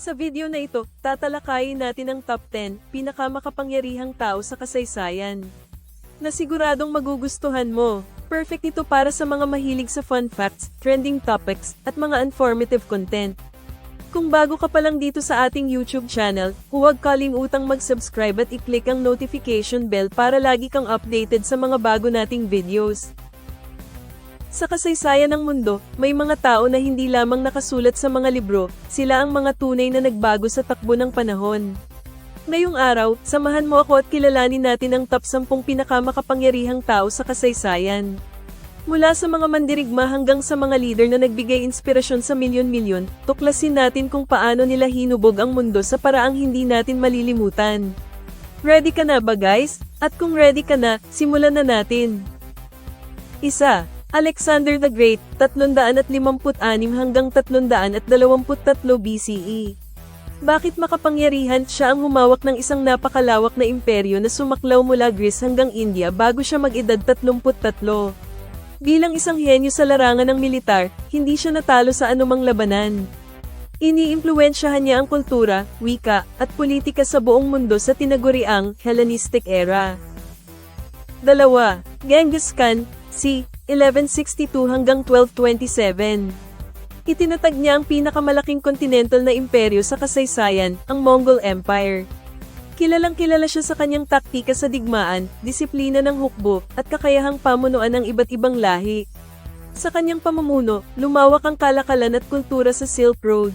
Sa video na ito, tatalakayin natin ang top 10 pinakamakapangyarihang tao sa kasaysayan. Na siguradong magugustuhan mo. Perfect ito para sa mga mahilig sa fun facts, trending topics, at mga informative content. Kung bago ka pa lang dito sa ating YouTube channel, huwag kalimutang mag-subscribe at i-click ang notification bell para lagi kang updated sa mga bago nating videos. Sa kasaysayan ng mundo, may mga tao na hindi lamang nakasulat sa mga libro, sila ang mga tunay na nagbago sa takbo ng panahon. Ngayong araw, samahan mo ako at kilalanin natin ang top 10 pinakamakapangyarihang tao sa kasaysayan. Mula sa mga mandirigma hanggang sa mga leader na nagbigay inspirasyon sa milyon-milyon, tuklasin natin kung paano nila hinubog ang mundo sa paraang hindi natin malilimutan. Ready ka na ba guys? At kung ready ka na, simulan na natin. Isa, Alexander the Great, 356 hanggang 323 BCE. Bakit makapangyarihan siya ang humawak ng isang napakalawak na imperyo na sumaklaw mula Greece hanggang India bago siya mag-edad 33? Bilang isang henyo sa larangan ng militar, hindi siya natalo sa anumang labanan. Iniimpluwensyahan niya ang kultura, wika, at politika sa buong mundo sa tinaguriang Hellenistic era. Dalawa, Genghis Khan, c. 1162 hanggang 1227. Itinatag niya ang pinakamalaking continental na imperyo sa kasaysayan, ang Mongol Empire. Kilalang kilala siya sa kanyang taktika sa digmaan, disiplina ng hukbo, at kakayahang pamunuan ng iba't ibang lahi. Sa kanyang pamumuno, lumawak ang kalakalan at kultura sa Silk Road.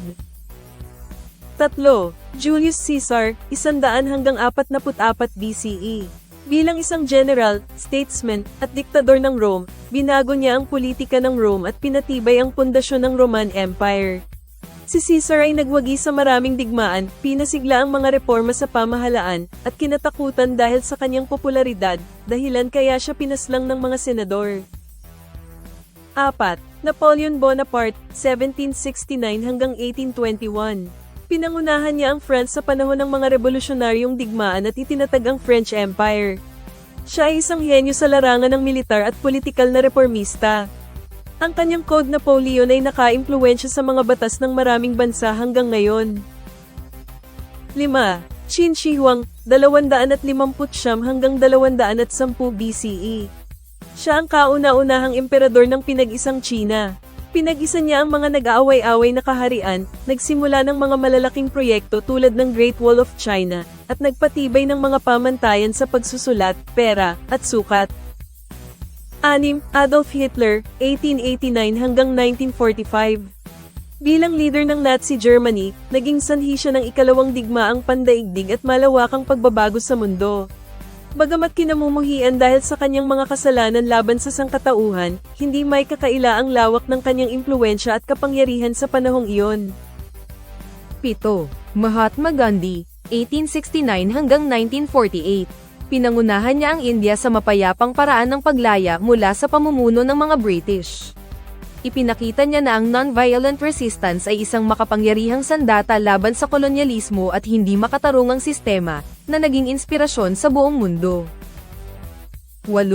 Tatlo, Julius Caesar, 100 hanggang 44 BCE. Bilang isang general, statesman, at diktador ng Rome, binago niya ang politika ng Rome at pinatibay ang pundasyon ng Roman Empire. Si Caesar ay nagwagi sa maraming digmaan, pinasigla ang mga reforma sa pamahalaan, at kinatakutan dahil sa kanyang popularidad, dahilan kaya siya pinaslang ng mga senador. 4. Napoleon Bonaparte, 1769 hanggang 1821. Pinangunahan niya ang France sa panahon ng mga revolusyonaryong digmaan at itinatag ang French Empire. Siya ay isang henyo sa larangan ng militar at politikal na reformista. Ang kanyang Code Napoleon ay nakaimpluwensya sa mga batas ng maraming bansa hanggang ngayon. 5. Qin Shi Huang, 250 hanggang 210 BCE. Siya ang kauna-unahang emperador ng pinag-isang China. Pinag-isa niya ang mga nag-aaway-away na kaharian, nagsimula ng mga malalaking proyekto tulad ng Great Wall of China, at nagpatibay ng mga pamantayan sa pagsusulat, pera, at sukat. 6. Adolf Hitler, 1889 hanggang 1945. Bilang leader ng Nazi Germany, naging sanhi siya ng ikalawang digmaang pandaigdig at malawakang pagbabago sa mundo. Bagamat kinamumuhian dahil sa kanyang mga kasalanan laban sa sangkatauhan, hindi may kakaila ang lawak ng kanyang impluensya at kapangyarihan sa panahong iyon. 7. Mahatma Gandhi, 1869 hanggang 1948. Pinangunahan niya ang India sa mapayapang paraan ng paglaya mula sa pamumuno ng mga British. Ipinakita niya na ang non-violent resistance ay isang makapangyarihang sandata laban sa kolonyalismo at hindi makatarungang sistema na naging inspirasyon sa buong mundo. 8.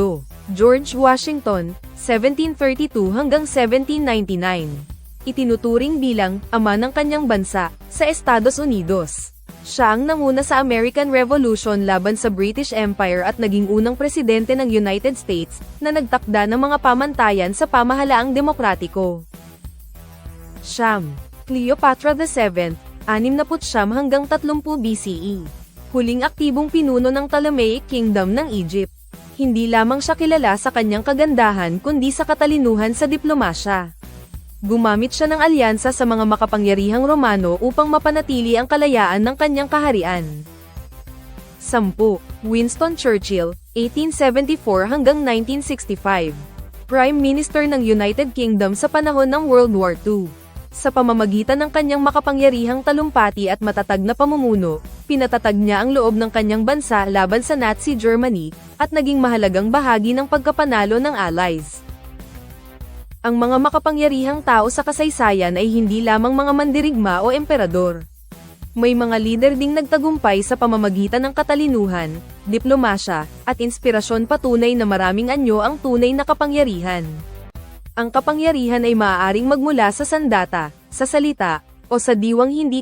George Washington, 1732 hanggang 1799. Itinuturing bilang ama ng kanyang bansa sa Estados Unidos. Siya ang nanguna sa American Revolution laban sa British Empire at naging unang presidente ng United States na nagtakda ng mga pamantayan sa pamahalaang demokratiko. Siyam. Cleopatra VII, 69 hanggang 30 BCE. Huling aktibong pinuno ng Ptolemaic Kingdom ng Egypt. Hindi lamang siya kilala sa kanyang kagandahan kundi sa katalinuhan sa diplomasya. Gumamit siya ng alyansa sa mga makapangyarihang Romano upang mapanatili ang kalayaan ng kanyang kaharian. 10. Winston Churchill, 1874 hanggang 1965. Prime Minister ng United Kingdom sa panahon ng World War II. Sa pamamagitan ng kanyang makapangyarihang talumpati at matatag na pamumuno, pinatatag niya ang loob ng kanyang bansa laban sa Nazi Germany, at naging mahalagang bahagi ng pagkapanalo ng Allies. Ang mga makapangyarihang tao sa kasaysayan ay hindi lamang mga mandirigma o emperador. May mga lider ding nagtagumpay sa pamamagitan ng katalinuhan, diplomasya, at inspirasyon patunay na maraming anyo ang tunay na kapangyarihan. Ang kapangyarihan ay maaaring magmula sa sandata, sa salita, o sa diwang hindi